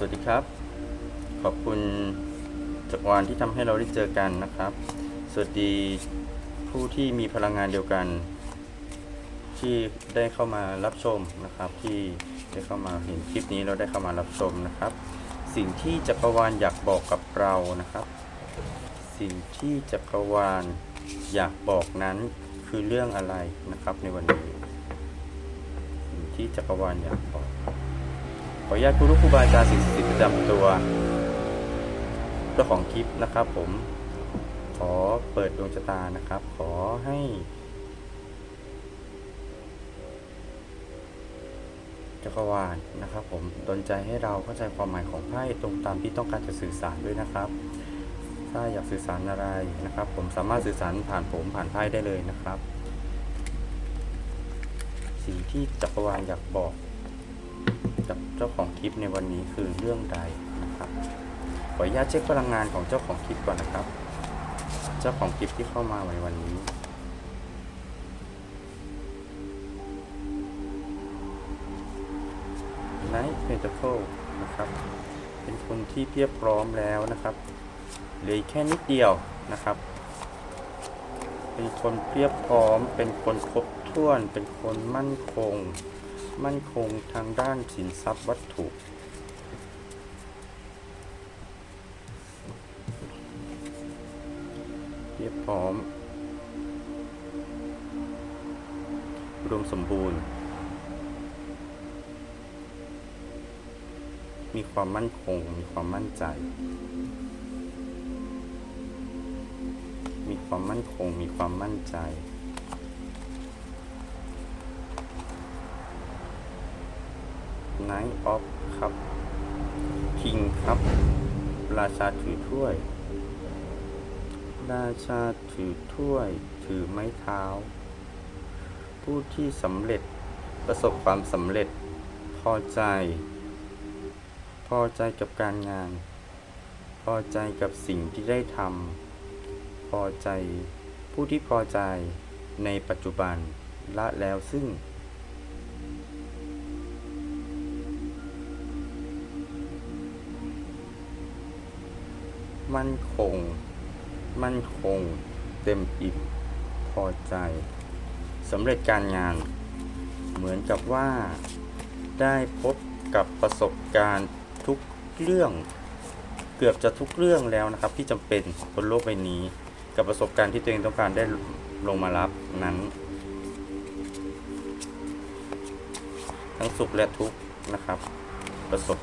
สวัสดีครับ ขอบคุณจักรวาลที่ทำให้เราได้เจอกันนะครับ สวัสดีผู้ที่มีพลังงานเดียวกัน ที่ได้เข้ามารับชมนะครับ ที่ได้เข้ามาเห็นคลิปนี้เราได้เข้ามารับชมนะครับ สิ่งที่จักรวาลอยากบอกกับเรานะครับ สิ่งที่จักรวาลอยากบอกนั้นคือเรื่องอะไรนะครับในวันนี้สิ่งที่จักรวาลอยากบอก ขออนุญาตครูรูครูบาอาจารย์สิ่งศักดิ์สิทธิ์ประจำตัวเจ้าของคลิปนะครับ ผมขอเปิดดวงชะตานะครับ ขอให้ จักรวาลนะครับ ผมดลใจให้เราเข้าใจความหมายของไพ่ตรงตามที่ต้องการจะสื่อสารด้วยนะครับ ถ้าอยากสื่อสารอะไรนะครับ ผมสามารถสื่อสารผ่านผมผ่านไพ่ได้เลยนะครับ สิ่งที่จักรวาลอยากบอก กับเจ้าของคลิปในวันนี้คือเรื่องใดนะครับขออนุญาตเช็คพลังงานของเจ้าของคลิปก่อนนะครับ เจ้าของคลิปที่เข้ามาในวันนี้ Night Pentacle นะครับ เป็นคนที่เพียบพร้อมแล้วนะครับเหลือแค่นิดเดียวนะครับ เป็นคนเพียบพร้อม เป็นคนครบถ้วน เป็นคนมั่นคง มั่นคงทางด้านสินทรัพย์วัตถุ เรียบพร้อมอุดมสมบูรณ์ มีความมั่นคง มีความมั่นใจ มีความมั่นคง มีความมั่นใจ Knight of ครับ King ครับ ราชาถือถ้วย ราชาถือถ้วย ถือไม้เท้า ผู้ที่สำเร็จประสบความสำเร็จ พอใจ พอใจกับการงาน พอใจกับสิ่งที่ได้ทำพอใจ ผู้ที่พอใจในปัจจุบันละแล้วซึ่ง มั่นคง มั่นคง เต็มอิ่มพอใจสำเร็จการงาน เหมือนกับว่า ได้พบกับประสบการณ์ทุกเรื่อง เกือบจะทุกเรื่องแล้วนะครับ ที่จำเป็นบนโลกใบนี้ กับประสบการณ์ที่ตัวเองต้องการได้ลงมารับนั้น ทั้งสุขและทุกข์นะครับ ประสบ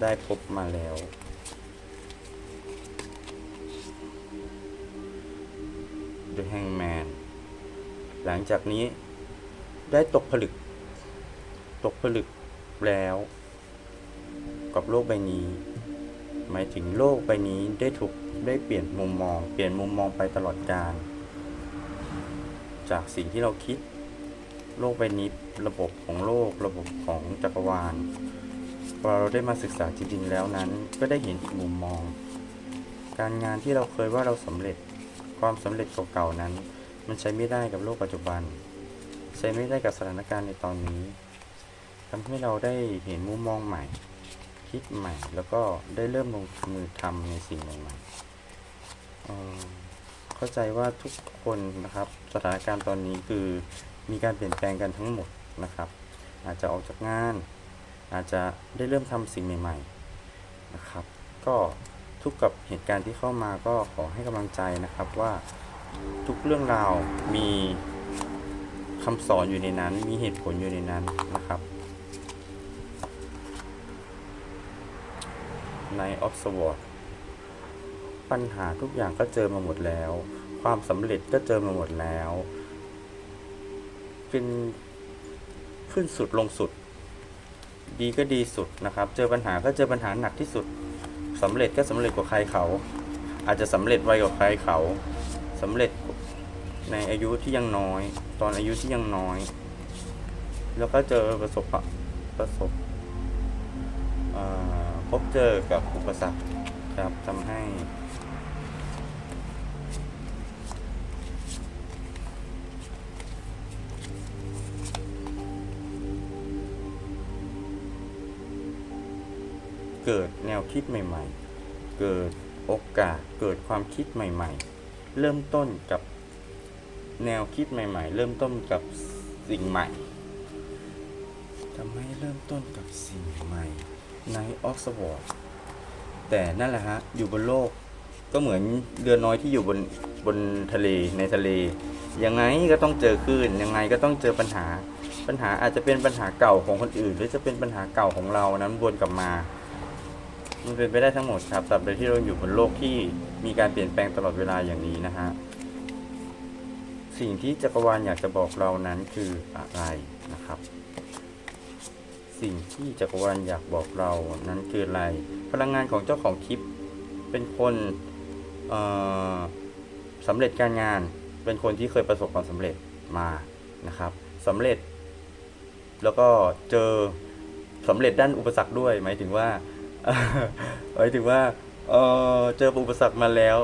ได้พบมาแล้ว The Hangman หลังจากนี้ได้ตกผลึก ตกผลึกแล้ว กับโลกใบนี้ หมายถึงโลกใบนี้ได้ถูกได้เปลี่ยนมุมมอง เปลี่ยนมุมมองไปตลอดกาลจากสิ่งที่เราคิด โลกใบนี้ระบบของโลกระบบของจักรวาลพอเราได้มาศึกษาจริงๆแล้วนั้น ก็ได้เห็นอีกมุมมอง การงานที่เราเคยว่าเราสำเร็จ ความสำเร็จเก่าๆนั้น มันใช้ไม่ได้กับโลกปัจจุบัน ใช้ไม่ได้กับสถานการณ์ในตอนนี้ทำให้เราได้เห็นมุมมองใหม่ คิดใหม่ แล้วก็ได้เริ่มลงมือทำในสิ่งใหม่ๆเเข้าใจว่าทุกคนนะครับสถานการณ์ตอนนี้คือมีการเปลี่ยนแปลงกันทั้งหมดนะครับ อาจจะออกจากงาน อาจจะได้เริ่มทำสิ่งใหม่ ๆ นะครับ ก็ ทุกกับเหตุการณ์ที่เข้ามาก็ขอให้กำลังใจนะครับว่าทุกเรื่องราวมีคำสอนอยู่ในนั้น มีเหตุผลอยู่ในนั้นนะครับ ในออฟสวอร์ปัญหาทุกอย่างก็เจอมาหมดแล้ว ความสำเร็จก็เจอมาหมดแล้ว เป็นขึ้นสุดลงสุด ดีก็ดีสุดนะครับ เจอปัญหาก็เจอปัญหาหนักที่สุด สำเร็จก็สำเร็จกว่าใครเขา อาจจะสำเร็จไวกว่าใครเขาสำเร็จในอายุที่ยังน้อย ตอนอายุที่ยังน้อย แล้วก็เจอประสบปะประสบพบเจอกับอุปสรรคครับทำให้ เกิดแนวคิดใหม่ๆ เกิดโอกาสเกิดความคิดใหม่ๆ เริ่มต้นกับแนวคิดใหม่ ๆ เริ่มต้นกับสิ่งใหม่ทำให้เริ่มต้นกับสิ่งใหม่ในออกซฟอร์ดแต่นั่นแหละฮะ อยู่บนโลกก็เหมือนเรือน้อยที่อยู่บนบนทะเลในทะเล ยังไงก็ต้องเจอคลื่นยังไงก็ต้องเจอปัญหา ปัญหาอาจจะเป็นปัญหาเก่าของคนอื่น หรือจะเป็นปัญหาเก่าของเรานั้นวนกลับมา มันเป็นไปได้ทั้งหมดครับตราบใดที่เราอยู่บนโลกที่มีการเปลี่ยนแปลงตลอดเวลาอย่างนี้นะฮะ สิ่งที่จักรวาลอยากจะบอกเรานั้นคืออะไรนะครับ สิ่งที่จักรวาลอยากบอกเรานั้นคืออะไร พลังงานของเจ้าของคลิป เป็นคนสำเร็จการงาน เป็นคนที่เคยประสบความสำเร็จมานะครับสำเร็จ แล้วก็เจอสำเร็จด้านอุปสรรคด้วย หมายถึงว่า หมายถึงว่าเออเจออุปสรรคมาแล้ว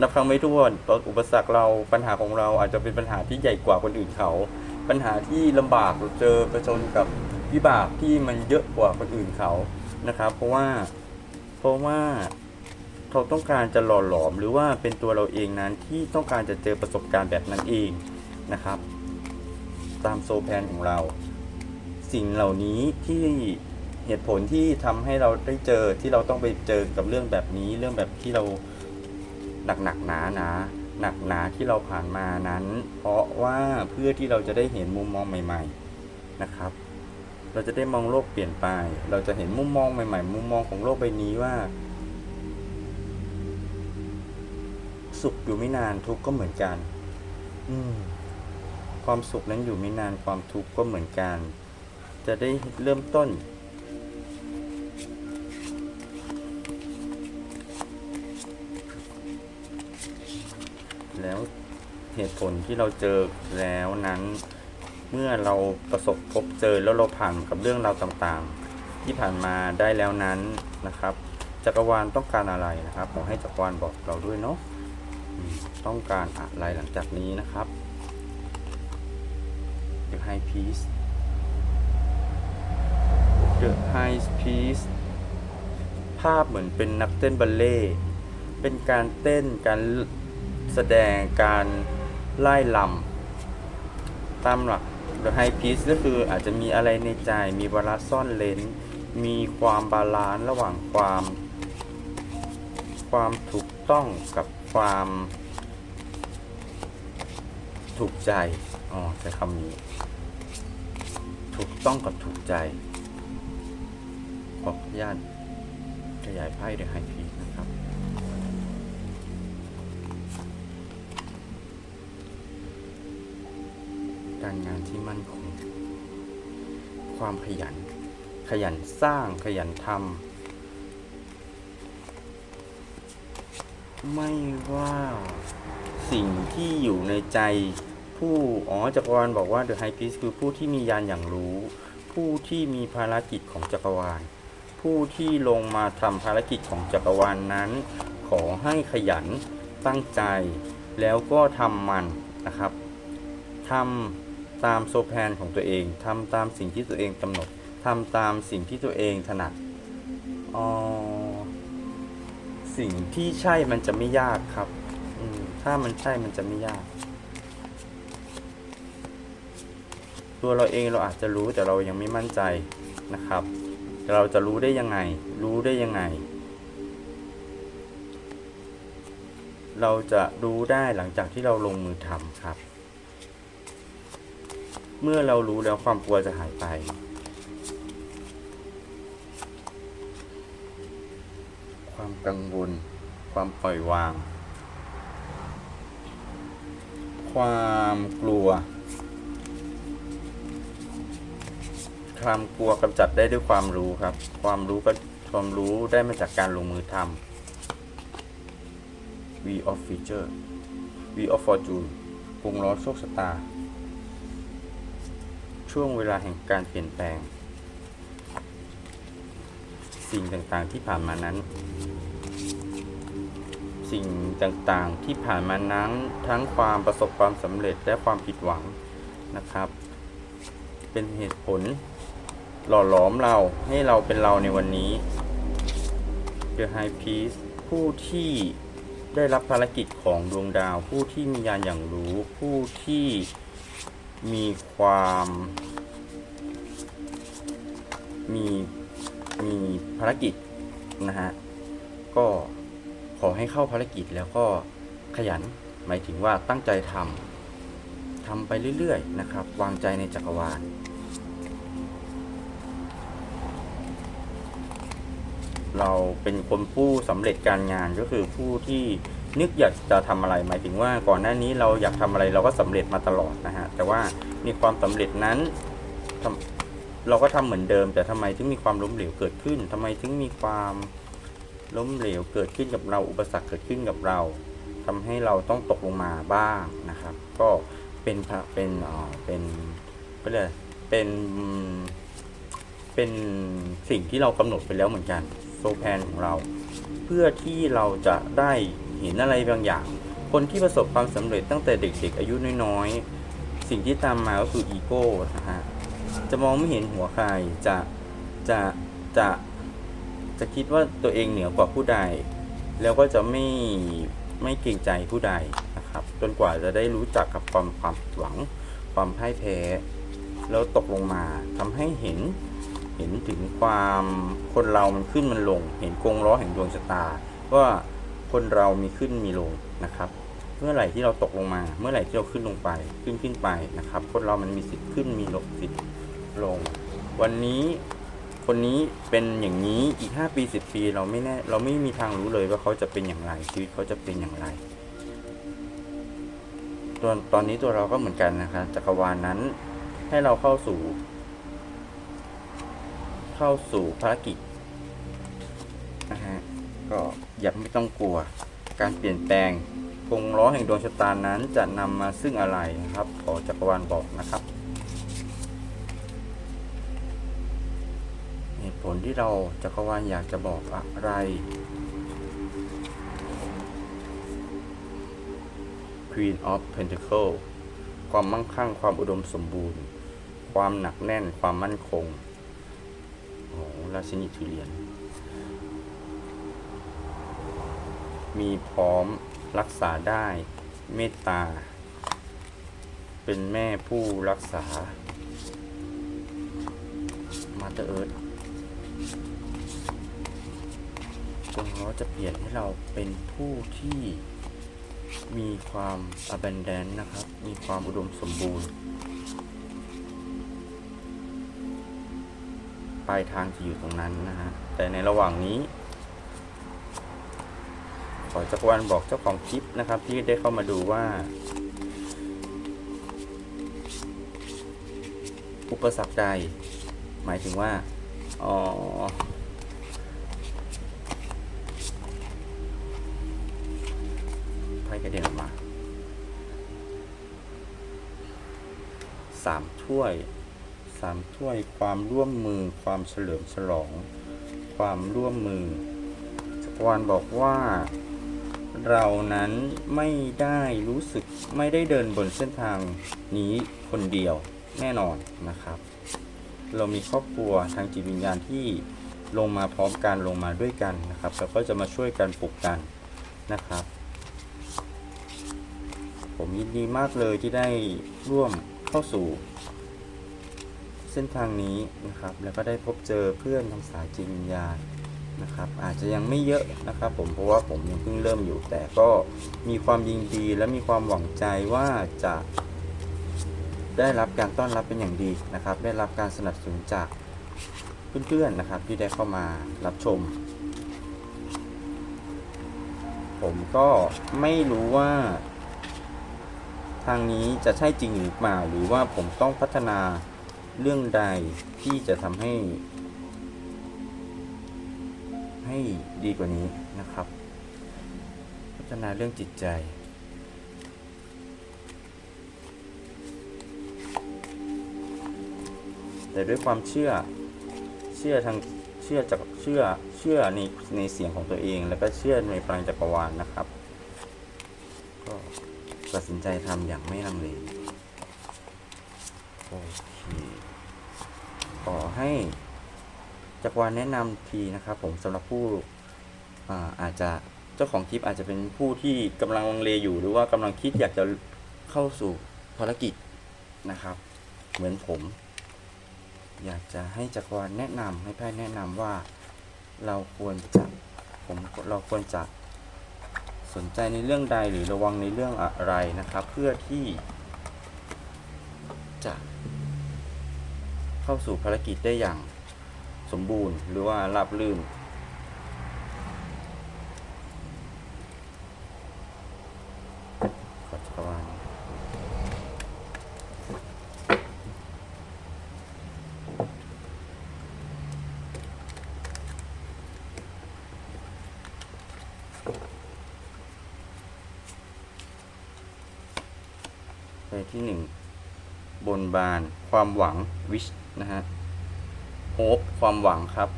นับครั้งไม่ถ้วนอุปสรรคเราปัญหาของเราอาจจะเป็นปัญหาที่ใหญ่กว่าคนอื่นเขา ปัญหาที่ลำบากเราเจอประชนกับวิบากที่มันเยอะกว่าคนอื่นเขานะครับ เพราะว่าเพราะว่าเราต้องการจะหล่อหลอมหรือว่าเป็นตัวเราเองนั้นที่ต้องการจะเจอประสบการณ์แบบนั้นเองนะครับ ตามโซแพนของเรา สิ่งเหล่านี้ที่ เหตุผลที่ทำให้เราได้เจอที่เราต้องไปเจอกับเรื่องแบบนี้ เรื่องแบบที่เราหนักหนักหนาหนาหนักหนาที่เราผ่านมานั้น เพราะว่าเพื่อที่เราจะได้เห็นมุมมองใหม่ ๆนะครับ เราจะได้มองโลกเปลี่ยนไป เราจะเห็นมุมมองใหม่ ๆ มุมมองของโลกใบนี้ว่า สุขอยู่ไม่นานทุกข์ก็เหมือนกัน อืมความสุขนั้นอยู่ไม่นานความทุกข์ก็เหมือนกัน จะได้เริ่มต้น เหตุผลที่เราเจอแล้วนั้น เมื่อเราประสบพบเจอแล้วเราผ่านกับเรื่องราวต่างๆ ที่ผ่านมาได้แล้วนั้นนะครับ จักรวาลต้องการอะไรนะครับขอให้จักรวาลบอกเราด้วยเนาะต้องการอะไรหลังจากนี้นะครับ The High Peace The High Peace ภาพเหมือนเป็นนักเต้นบัลเล่ เป็นการเต้น การแสดง การ ไล่ลำตามหลัก The High Peace ก็คืออาจจะมีอะไรในใจ มีวาระซ่อนเลนมีความบาลานซ์ระหว่างความ ความถูกต้องกับความถูกใจ อ๋อใช้คำนี้ ถูกต้องกับถูกใจ ขออนุญาตขยายไพ่เดอะไฮ การงานที่มั่นคง ความขยัน ขยันสร้างขยันทำไม่ว่าสิ่งที่อยู่ในใจผู้อ๋อจักรวาลบอกว่า The High Priest คือผู้ที่มียานอย่างรู้ ผู้ที่มีภารกิจของจักรวาล ผู้ที่ลงมาทำภารกิจของจักรวาลนนั้น ขอให้ขยันตั้งใจ แล้วก็ทำมันนะครับทำ ตามโซแพนของตัวเองทำตามสิ่งที่ตัวเองกำหนดทำตามสิ่งที่ตัวเองถนัดอ๋อสิ่งที่ใช่มันจะไม่ยากครับถ้ามันใช่มันจะไม่ยาก ตัวเราเองเราอาจจะรู้แต่เรายังไม่มั่นใจนะครับ แต่เราจะรู้ได้ยังไง รู้ได้ยังไง เราจะรู้ได้หลังจากที่เราลงมือทำครับ เมื่อเรารู้แล้วความกลัวจะหายไป ความกังวล ความปล่อยวาง ความกลัว ความกลัวกำจัดได้ด้วยความรู้ครับ ความรู้ก็ความรู้ได้มาจากการลงมือทำ V of Future V of Fortune วงล้อโชคชะตา ช่วงเวลาแห่งการเปลี่ยนแปลง สิ่งต่างๆที่ผ่านมานั้น สิ่งต่างๆที่ผ่านมานั้นทั้งความประสบความสำเร็จและความผิดหวังนะครับ เป็นเหตุผลหล่อหลอมเราให้เราเป็นเราในวันนี้ The High Priest ผู้ที่ได้รับภารกิจของดวงดาว ผู้ที่มียานอย่างรู้ผู้ที่ มีความ มีมีภารกิจนะฮะ ก็ขอให้เข้าภารกิจแล้วก็ขยันหมายถึงว่าตั้งใจทำทำไปเรื่อยๆนะครับ วางใจในจักรวาลเราเป็นคนผู้สำเร็จการงานก็คือผู้ที่ นึกอยากจะทำอะไรหมายถึงว่าก่อนหน้านี้เราอยากทำอะไรเราก็สำเร็จมาตลอดนะฮะแต่ว่ามีความสำเร็จนั้นเราก็ทำเหมือนเดิม แต่ทำไมถึงมีความล้มเหลวเกิดขึ้นทำไมถึงมีความล้มเหลวเกิดขึ้นกับเราอุปสรรคเกิดขึ้นกับเราทำให้เราต้องตกลงมาบ้างนะครับ ก็เป็นพระเป็นเอ่อเป็นก็เลยเป็นเป็นสิ่งที่เรากำหนดไปแล้วเหมือนกันโซแพนของเรา เพื่อที่เราจะได้ เห็นอะไรบางอย่าง คนที่ประสบความสำเร็จตั้งแต่เด็กๆ อายุน้อยๆ สิ่งที่ตามมาก็คืออีโก้นะฮะจะมองไม่เห็นหัวใครจะจะจะจะคิดว่าตัวเองเหนือกว่าผู้ใด แล้วก็จะไม่ไม่เกรงใจผู้ใดนะครับ จนกว่าจะได้รู้จักกับความความผิดหวัง ความพ่ายแพ้ แล้วตกลงมาทำให้เห็นเห็นถึงความคนเรามันขึ้นมันลง เห็นกงล้อแห่งดวงชะตาว่า คนเรามีขึ้นมีลงนะครับ เมื่อไหร่ที่เราตกลงมา เมื่อไหร่ที่เราขึ้นลงไป ขึ้นขึ้นไปนะครับ คนเรามันมีสิทธิ์ขึ้นมีลงสิทธิ์ลง วันนี้คนนี้เป็นอย่างนี้อีก 5 ปี 10 ปีเราไม่แน่เราไม่มีทางรู้เลยว่าเขาจะเป็นอย่างไร ชีวิตเขาจะเป็นอย่างไรตอนตอนนี้ตัวเราก็เหมือนกันนะครับจักรวาลนั้นให้เราเข้าสู่ เข้าสู่ภารกิจนะฮะ ก็อย่าไม่ต้องกลัว การเปลี่ยนแปลงกงล้อแห่งดวงชะตานั้นจะนำมาซึ่งอะไรนะครับ ขอจักรวาลบอกนะครับเหตุผลที่เราจักรวาลอยากจะบอกอะไร Queen of Pentacle ความมั่งคั่งความอุดมสมบูรณ์ ความหนักแน่นความมั่นคงโอ้ราชินีถือเหรียญ มีพร้อมรักษาได้ เมตตา เป็นแม่ผู้รักษา มาเตอร์เอิร์ธจงล้อจะเปลี่ยนให้เราเป็นผู้ที่มีความ abundant นะครับ มีความอุดมสมบูรณ์ ปลายทางจะอยู่ตรงนั้นนะฮะ แต่ในระหว่างนี้ ขอจักรวาลบอกเจ้าของคลิปนะครับที่ได้เข้ามาดูว่า อุปสรรคใด หมายถึงว่าอ๋อไพ่กระเด็นออกมาสามถ้วยสามถ้วยความร่วมมือความเฉลิมฉลอง ความร่วมมือจักรวาลบอกว่า เรานั้นไม่ได้รู้สึกไม่ได้เดินบนเส้นทางนี้คนเดียวแน่นอนนะครับ เรามีครอบครัวทางจิตวิญญาณที่ลงมาพร้อมกันลงมาด้วยกันนะครับ แล้วก็จะมาช่วยกันปลุกกันนะครับ ผมยินดีมากเลยที่ได้ร่วมเข้าสู่ เส้นทางนี้นะครับ แล้วก็ได้พบเจอเพื่อนทางสายจิตวิญญาณ นะครับ อาจจะยังไม่เยอะนะครับผมเพราะว่าผมยังเพิ่งเริ่มอยู่ แต่ก็มีความยินดีและมีความหวังใจว่าจะได้รับการต้อนรับเป็นอย่างดีนะครับ ได้รับการสนับสนุนจากเพื่อนๆนะครับที่ได้เข้ามารับชม ผมก็ไม่รู้ว่า ทางนี้จะใช่จริงหรือเปล่าหรือว่าผมต้องพัฒนาเรื่องใดที่จะทำให้ ให้ดีกว่านี้นะครับ พัฒนาเรื่องจิตใจ แต่ด้วยความเชื่อเชื่อทางเชื่อจากเชื่อเชื่อในในเสียงของตัวเอง แล้วก็เชื่อในพลังจักรวาลนะครับ ก็ตัดสินใจทำอย่างไม่ลังเลโอเคขอให้ จักรวาลแนะนำทีนะครับผมสำหรับผู้อ่าอาจจะเจ้าของคลิปอาจจะเป็นผู้ที่กำลังลังเลอยู่หรือว่ากำลังคิดอยากจะเข้าสู่ภารกิจนะครับ เหมือนผม อยากจะให้จักรวาลแนะนำให้ไพ่แนะนำว่าเราควรจะผมเราควรจะสนใจในเรื่องใดหรือระวังในเรื่องอะไรนะครับ เพื่อที่จะเข้าสู่ภารกิจได้อย่าง สมบูรณ์หรือว่าราบรื่น ขอจักรวาลไปที่หนึ่งบนบานความหวังวิชนะฮะ โฮปความหวังครับ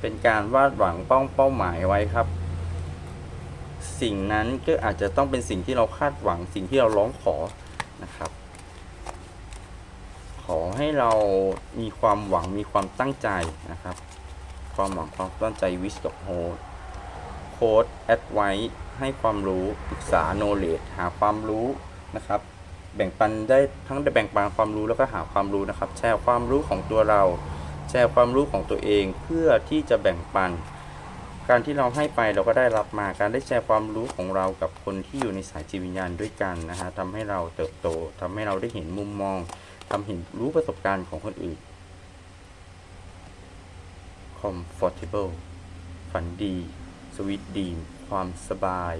เป็นการวาดหวังเป้าเป้าหมายไว้ครับ สิ่งนั้นก็อาจจะต้องเป็นสิ่งที่เราคาดหวัง สิ่งที่เราร้องขอนะครับ ขอให้เรามีความหวังมีความตั้งใจนะครับ ความหวังความตั้งใจวิสกับโฮโค้ดแอดไว้ให้ความรู้ปรึกษาโนเลดหาความรู้นะครับแบ่งปันได้ทั้งแบ่งปันความรู้แล้วก็หาความรู้นะครับ แชร์ความรู้ของตัวเรา แชร์ความรู้ของตัวเองเพื่อที่จะแบ่งปัน การที่เราให้ไปเราก็ได้รับมาการได้แชร์ความรู้ของเรากับคนที่อยู่ในสายจิตวิญญาณด้วยกันนะฮะทำให้เราเติบโตทำให้เราได้เห็นมุมมองทำเห็นรู้ประสบการณ์ของคนอื่น comfortable ฝันดี sweet dream ความสบาย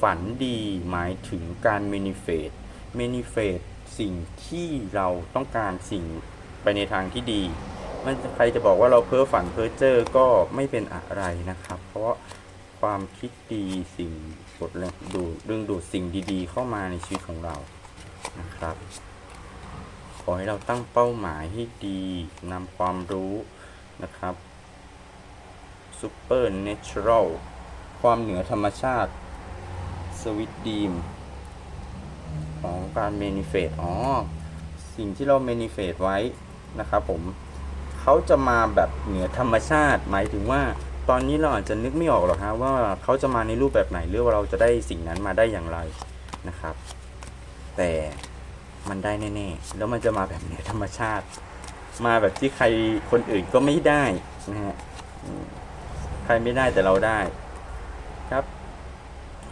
ฝันดีหมายถึงการ manifest manifest สิ่งที่เราต้องการสิ่ง ไปในทางที่ดีมันใครจะบอกว่าเราเพ้อฝันเพ้อเจอก็ไม่เป็นอะไรนะครับ เพราะความคิดดีสิ่งกดแรงดูดึงดูดสิ่งดีๆ เข้ามาในชีวิตของเรานะครับ ขอให้เราตั้งเป้าหมายให้ดีนำความรู้นะครับ Super Natural ความเหนือธรรมชาติสวิตดีมของการ manifest อ๋อ สิ่งที่เรา manifest ไว้ นะครับผมเขาจะมาแบบเหนือธรรมชาติ หมายถึงว่า ตอนนี้เราอาจจะนึกไม่ออกหรอกฮะว่าเขาจะมาในรูปแบบไหนหรือว่าเราจะได้สิ่งนั้นมาได้อย่างไรนะครับ แต่มันได้แน่ๆแล้วมันจะมาแบบเหนือธรรมชาติ มาแบบที่ใครคนอื่นก็ไม่ได้นะฮะใครไม่ได้แต่เราได้ครับ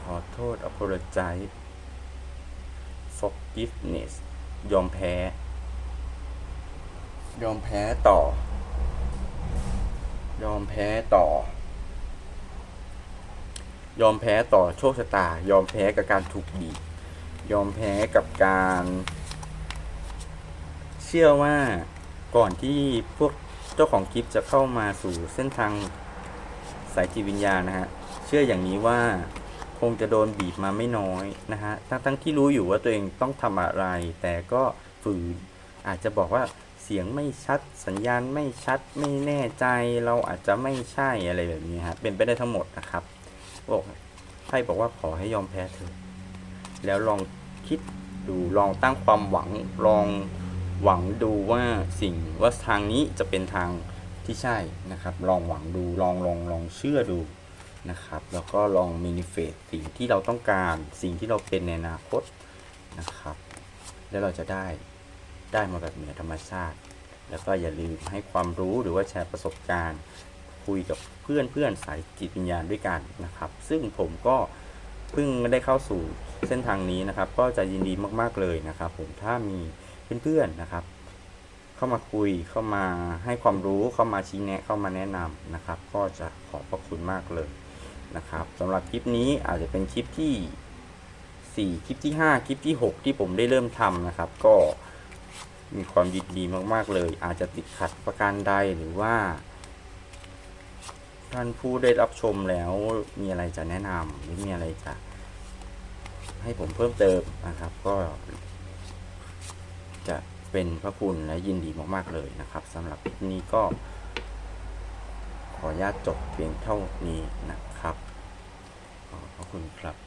ขอโทษ apologize forgiveness ยอมแพ้ ยอมแพ้ต่อ ยอมแพ้ต่อ ยอมแพ้ต่อโชคชะตา ยอมแพ้กับการถูกบีบยอมแพ้กับการ เชื่อว่าก่อนที่พวกเจ้าของคลิปจะเข้ามาสู่เส้นทางสายจิตวิญญาณนะฮะ เชื่ออย่างนี้ว่าคงจะโดนบีบมาไม่น้อยนะฮะ ทั้งทั้งที่รู้อยู่ว่าตัวเองต้องทำอะไร แต่ก็ฝืนอาจจะบอกว่า เสียงไม่ชัด สัญญาณไม่ชัด ไม่แน่ใจ เราอาจจะไม่ใช่อะไรแบบนี้ฮะ เป็นไปได้ทั้งหมดนะครับบอกไพ่บอกว่าขอให้ยอมแพ้เถอะแล้วลองคิดดูลองตั้งความหวัง ลองหวังดูว่าสิ่งว่าทางนี้จะเป็นทางที่ใช่นะครับ ลองหวังดู ลองลองลองเชื่อดูนะครับ แล้วก็ลองมินิเฟสสิ่งที่เราต้องการ สิ่งที่เราเป็นในอนาคตนะครับ แล้วเราจะได้ ได้มาแบบเหนือธรรมชาติ แล้วก็อย่าลืมให้ความรู้หรือว่าแชร์ประสบการณ์ คุยกับเพื่อนเพื่อนสายจิตวิญญาณด้วยกันนะครับ ซึ่งผมก็เพิ่งได้เข้าสู่เส้นทางนี้นะครับ ก็จะยินดีมากๆเลยนะครับ ผมถ้ามีเพื่อนๆนะครับ เข้ามาคุยเข้ามาให้ความรู้เข้ามาชี้แนะเข้ามาแนะนำนะครับ ก็จะขอบพระคุณมากเลยนะครับสำหรับคลิปนี้อาจจะเป็นคลิปที่ 4 คลิปที่ 5 คลิปที่ 6 ที่ผมได้เริ่มทำนะครับ ก็ มีความยินดีมากๆเลย อาจจะติดขัดประการใดหรือว่า ท่านผู้ได้รับชมแล้วมีอะไรจะแนะนำหรือมีอะไรจะ ให้ผมเพิ่มเติมนะครับ ก็จะเป็นพระคุณและยินดีมากๆเลยนะครับสำหรับคลิปนี้ก็ ขออนุญาตจบเพียงเท่านี้นะครับขอบคุณครับ